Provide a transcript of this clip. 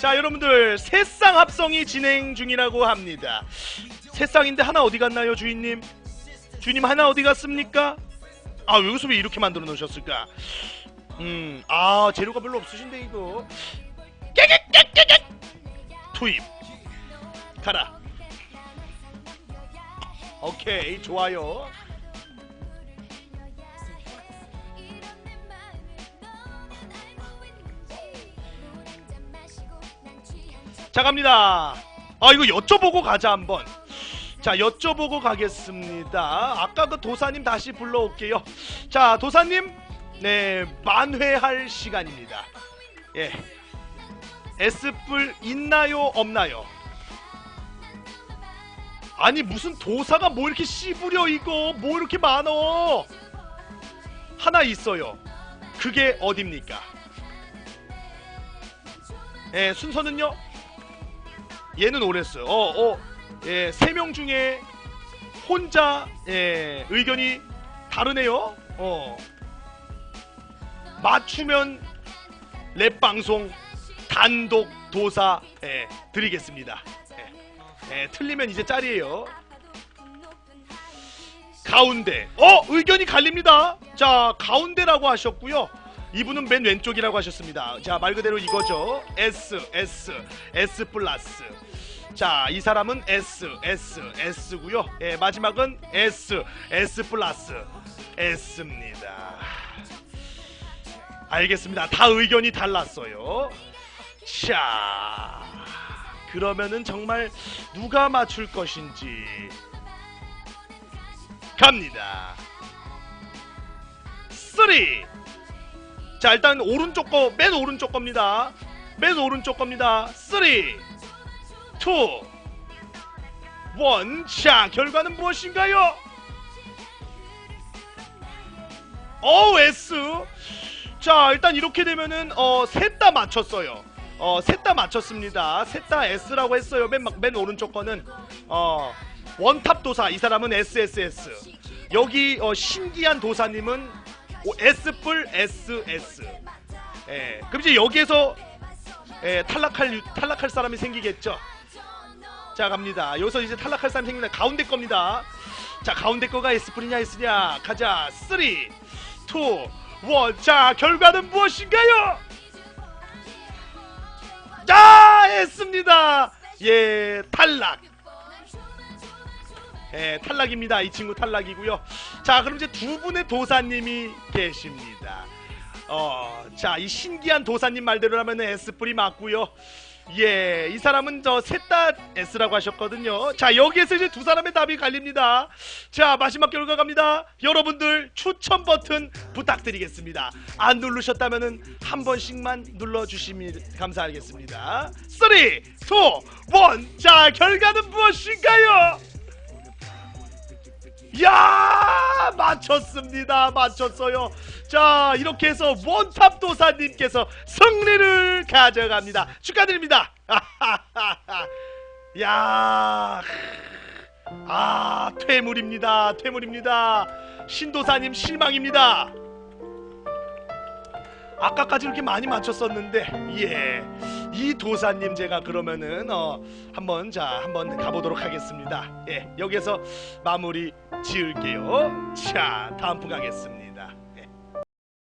자 여러분들 새쌍 합성이 진행 중이라고 합니다. 새쌍인데 하나 어디 갔나요 주인님? 주인님 하나 어디 갔습니까? 아 여기서 왜 이렇게 만들어 놓으셨을까? 음아 재료가 별로 없으신데 이거. 깨끗깨끗깨끗 투입. 가라. 오케이 좋아요 자 갑니다. 아 이거 여쭤보고 가자 한번. 자 여쭤보고 가겠습니다. 아까 그 도사님 다시 불러올게요. 자 도사님. 네 만회할 시간입니다. 예. S뿔 있나요 없나요? 아니 무슨 도사가 뭐 이렇게 씨부려 이거? 뭐 이렇게 많어? 하나 있어요. 그게 어딥니까? 예 순서는요 얘는 오레스. 어, 어, 예, 세 명 중에 혼자 예, 의견이 다르네요. 어, 맞추면 랩 방송 단독 도사 예, 드리겠습니다. 예, 예, 틀리면 이제 짤이에요. 가운데. 어, 의견이 갈립니다. 자, 가운데라고 하셨고요. 이분은 맨 왼쪽이라고 하셨습니다. 자, 말 그대로 이거죠. S, S, S 플러스. 자, 이 사람은 S, S, S고요. 예, 마지막은 S, S 플러스. S입니다. 알겠습니다. 다 의견이 달랐어요. 자, 그러면은 정말 누가 맞출 것인지 갑니다. 3 자 일단 오른쪽 거 맨 오른쪽 겁니다. 맨 오른쪽 겁니다. 3 2 1자 결과는 무엇인가요? 어 S 자 일단 이렇게 되면은 어 셋 다 맞췄어요. 어 셋 다 맞췄습니다. 셋 다 S라고 했어요. 맨, 막- 맨 오른쪽 거는 어 원탑 도사. 이 사람은 SSS 여기 어, 신기한 도사님은 오, S뿔 SS. 예. 그럼 이제 여기에서 예, 탈락할 유- 탈락할 사람이 생기겠죠. 자 갑니다. 여기서 이제 탈락할 사람이 생깁니다. 가운데 겁니다. 자 가운데 거가 S뿔이냐 S냐 가자. 3, 2, 1. 자 결과는 무엇인가요? 자 S입니다. 예 탈락. 예, 탈락입니다. 이 친구 탈락이고요. 자, 그럼 이제 두 분의 도사님이 계십니다. 어, 자, 이 신기한 도사님 말대로라면 S뿔이 맞고요. 예, 이 사람은 저 셋 다 S라고 하셨거든요. 자, 여기에서 이제 두 사람의 답이 갈립니다. 자, 마지막 결과 갑니다. 여러분들 추천 버튼 부탁드리겠습니다. 안 누르셨다면은 한 번씩만 눌러주시면 감사하겠습니다. 3, 2, 1. 자, 결과는 무엇인가요? 야 맞췄습니다 맞췄어요 자 이렇게 해서 원탑 도사님께서 승리를 가져갑니다 축하드립니다 야 아, 퇴물입니다. 퇴물입니다. 신도사님 실망입니다. 아까까지 이렇게 많이 맞췄었는데, 예. 이 도사님 제가 그러면은, 어, 한번, 자, 한번 가보도록 하겠습니다. 예. 여기서 마무리 지을게요. 자, 다음 분 가겠습니다.